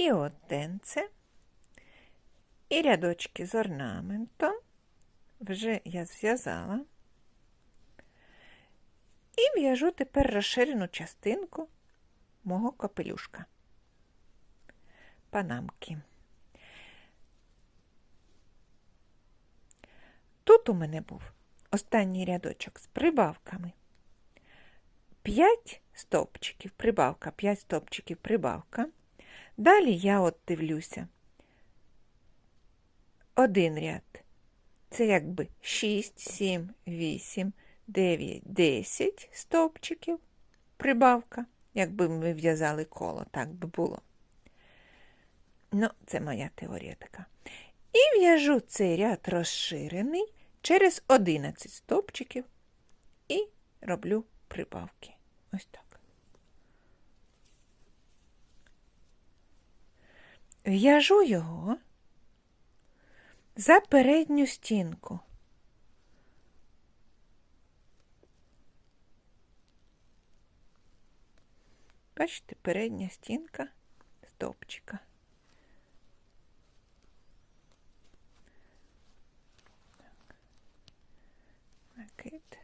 і оденце, і рядочки з орнаментом. Вже я зв'язала. І в'яжу тепер розширену частинку мого капелюшка. Панамки. Тут у мене був останній рядочок з прибавками. 5 стовпчиків, прибавка, 5 стовпчиків, прибавка. Далі я от дивлюся. Один ряд. Це якби 6, 7, 8, 9, 10 стовпчиків, прибавка. Якби ми в'язали коло, так би було. Ну, це моя теорія така. І в'яжу цей ряд розширений через 11 стовпчиків і роблю прибавки. Ось так. В'яжу його за передню стінку. Бачите, передня стінка стовпчика. Накид.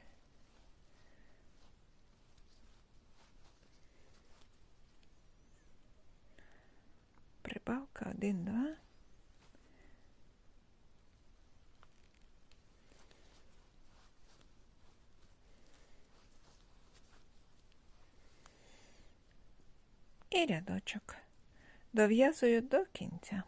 Прибавка один, два. І рядочок дов'язую до кінця.